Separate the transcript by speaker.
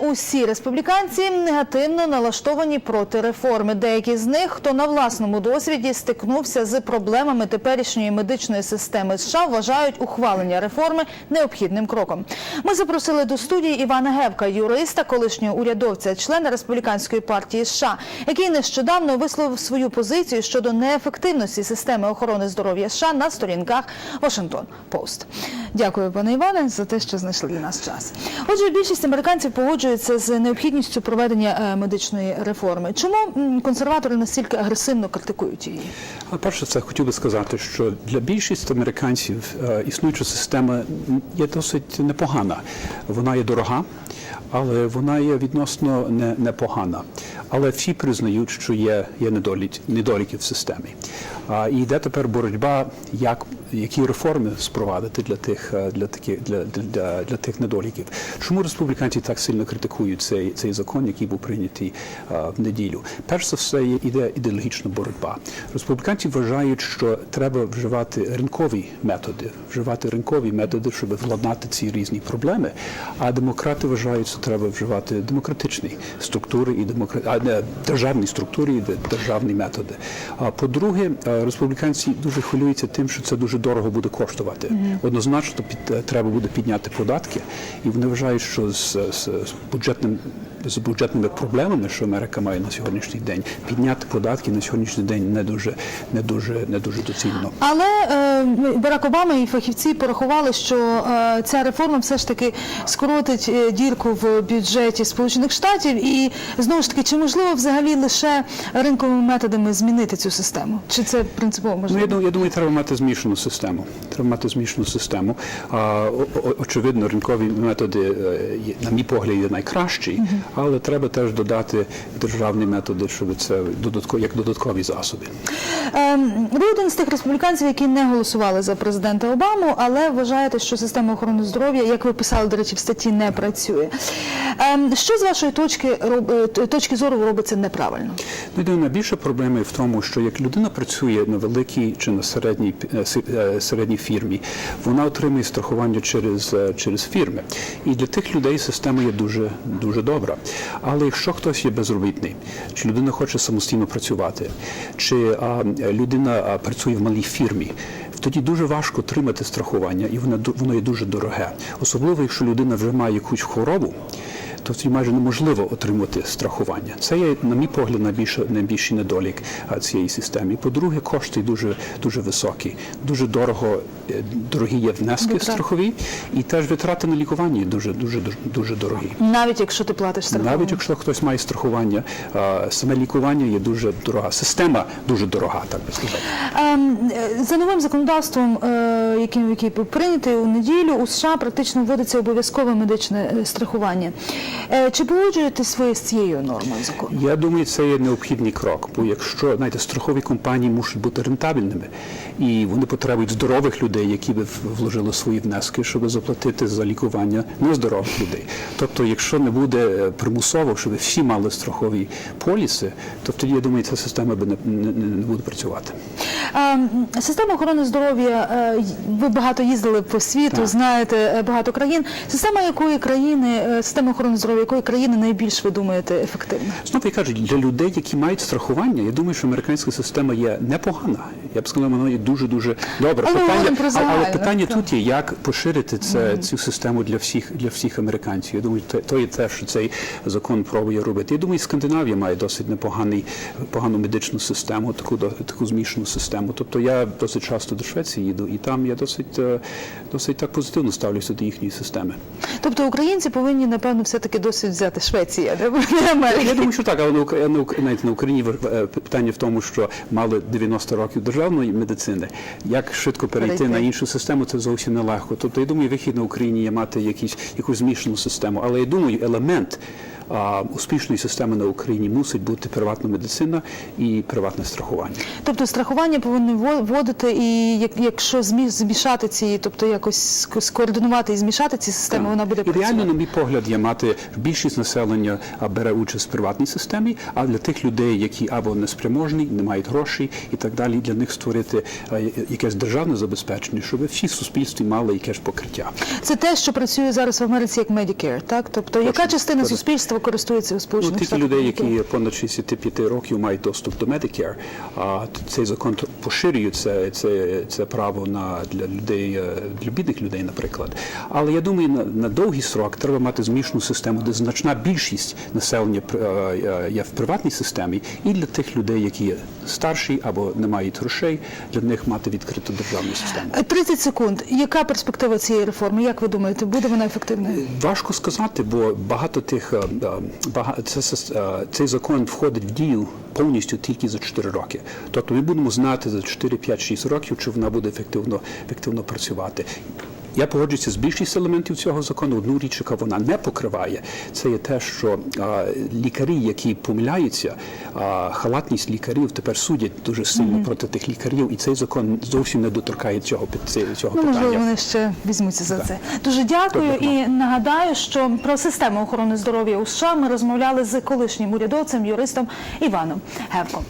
Speaker 1: усі республіканці негативно налаштовані проти реформи. Деякі з них, хто на власному досвіді стикнувся з проблемами теперішньої медичної системи США, вважають ухвалення реформи необхідним кроком. Ми запросили до студії Івана Гевка, юриста, колишнього урядовця, члена республіканської партії США, який нещодавно висловив свою позицію щодо неефективності системи охорони здоров'я США на сторінках Washington Post. Дякую, пане Іване, за те, що знайшли для нас час. Отже, більшість американців погоджуються з необхідністю проведення е, медичної реформи. Чому консерватори настільки агресивно критикують її?
Speaker 2: Перше, це хотів би сказати, що для більшості американців е, існуюча система є досить непогана. Вона є дорога, але вона є відносно не, непогана. Але всі признають, що є, є недоліки, в системі. І йде тепер боротьба, як, які реформи спровадити для тих, е, для, такі, для, для, для тих недоліків. Чому республіканці так сильно критикують цей, цей закон, який був прийнятий е, в неділю? Перш за все, є іде ідеологічна боротьба. Республіканці вважають, що треба вживати ринкові методи, вживати ринкові методи, щоб владнати ці різні проблеми. А демократи вважають, що треба вживати демократичні структури і демокра... а не державні структури і державні методи. А по-друге, е, республіканці дуже хвилюються тим, що це дуже дорого буде коштувати. Однозначно під, е, треба буде підняти податки, і вони вважають, що з, з, бюджетним з бюджетними проблемами, що Америка має на сьогоднішній день, підняти податки на сьогоднішній день не дуже не дуже не дуже доцільно.
Speaker 1: Але е, Барак Обама і фахівці порахували, що е, ця реформа все ж таки скоротить е, дірку в бюджеті Сполучених Штатів. І знову ж таки, чи можливо взагалі лише ринковими методами змінити цю систему? Чи це принципово
Speaker 2: Ну,
Speaker 1: можливо?
Speaker 2: я думаю, я думаю, треба мати змішану систему. Мати змішану систему. А, очевидно, ринкові методи, е, на мій погляд, є найкращі, але треба теж додати державні методи, щоб це додатково як додаткові засоби.
Speaker 1: Ем, Ви один з тих республіканців, які не голосували за президента Обаму, але вважаєте, що система охорони здоров'я, як ви писали, до речі, в статті, не працює. Ем, Що з вашої точки е, точки зору робиться неправильно?
Speaker 2: Ну, найбільша проблема в тому, що як людина працює на великій чи на середній е, середній фірмі, вона отримує страхування через, е, через фірми. І для тих людей система є дуже дуже добра. Але якщо хтось є безробітний, чи людина хоче самостійно працювати, чи а, людина працює в малій фірмі. Тоді дуже важко отримати страхування, і воно воно є дуже дороге. Особливо, якщо людина вже має якусь хворобу, то тоді майже неможливо отримати страхування. Це є, на мій погляд, найбільше, найбільший недолік цієї системи. По-друге, кошти дуже, дуже високі. Дуже дорого, е, дорогі є внески
Speaker 1: Витрати.
Speaker 2: страхові, і теж витрати на лікування дуже, дуже, дуже, дуже дорогі.
Speaker 1: Навіть якщо ти платиш страхову?
Speaker 2: Навіть якщо хтось має страхування, саме лікування є дуже дорога. Система дуже дорога, так би сказати.
Speaker 1: Ем, е, За новим законодавством, е, яким який прийнятий у неділю, у США практично вводиться обов'язкове медичне страхування. Е, Чи погоджуєтесь ви з цією нормою закону?
Speaker 2: Я думаю, це є необхідний крок, бо якщо знаєте, страхові компанії мусять бути рентабельними, і вони потребують здорових людей, які би вложили свої внески, щоб заплатити за лікування нездорових людей. Тобто, якщо не буде е, примусово, щоб всі мали страхові поліси, то тоді я думаю, ця система би не, не, не буде працювати.
Speaker 1: Ем, Система охорони здоров'я, е, ви багато їздили по світу,
Speaker 2: Так.
Speaker 1: знаєте е, багато країн. Система якої країни, е, система охорони здоров'я якої країни найбільш ви думаєте ефективна?
Speaker 2: Знову я кажу, для людей, які мають страхування, я думаю, що американська система є непогана. Я б сказав, вона є дуже дуже добра.
Speaker 1: Але
Speaker 2: а- але
Speaker 1: загальне,
Speaker 2: питання
Speaker 1: так.
Speaker 2: тут є, як поширити це цю систему для всіх для всіх американців. Я думаю, то, то є те, що цей закон пробує робити. Я думаю, Скандинавія має досить непоганий погану медичну систему, таку таку змішану систему. Тобто я досить часто до Швеції їду, і там я досить е, досить так позитивно ставлюся до їхньої системи.
Speaker 1: Тобто українці повинні, напевно, все-таки досвід взяти Америки.
Speaker 2: Я думаю, що так, але на Укра- на на Україні е, питання в тому, що мали 90 років державної медицини. Як швидко перейти
Speaker 1: Перейти.
Speaker 2: на іншу систему, це зовсім нелегко. Тобто, я думаю, вихід на Україні є мати якісь якусь змішану систему. Але я думаю, елемент успішної системи на Україні мусить бути приватна медицина і приватне страхування.
Speaker 1: Тобто страхування повинні во- вводити, і як- якщо змі- змішати ці, тобто якось скоординувати і змішати ці системи, вона буде
Speaker 2: Ідеально,
Speaker 1: працювати.
Speaker 2: на мій погляд, є мати більшість населення а, бере участь в приватній системі, а для тих людей, які або неспроможні, не мають грошей і так далі, для них створити якесь державне забезпечення, щоб всі в суспільстві мали якесь покриття.
Speaker 1: Це те, що працює зараз в Америці як Medicare, так? Тобто, яка частина
Speaker 2: Точно.
Speaker 1: суспільства користується у
Speaker 2: Ну, тільки людей, які понад 65 років мають доступ до Medicare, а цей закон поширює це, це, це право на для людей, е, для бідних людей, наприклад. Але я думаю, на, на довгий срок треба мати змішану систему, де значна більшість населення е, е, є в приватній системі, і для тих людей, які є старші або не мають грошей, для них мати відкриту державну систему.
Speaker 1: Е, 30 секунд. Яка перспектива цієї реформи? Як ви думаєте, буде вона ефективною?
Speaker 2: Важко сказати, бо багато тих е, цей закон входить в дію повністю тільки за 4 роки. Тобто ми будемо знати за 4, 5, 6 років, чи вона буде ефективно, ефективно працювати. Я погоджуюся з більшістю елементів цього закону. Одну річ, яка вона не покриває, це є те, що а, лікарі, які помиляються, а, халатність лікарів тепер судять дуже сильно проти тих лікарів, і цей закон зовсім не доторкає цього, цього
Speaker 1: Ну,
Speaker 2: питання.
Speaker 1: можливо, вони ще візьмуться за це. Дуже дякую
Speaker 2: Добре.
Speaker 1: і нагадаю, що про систему охорони здоров'я у США ми розмовляли з колишнім урядовцем, юристом Іваном Гевком.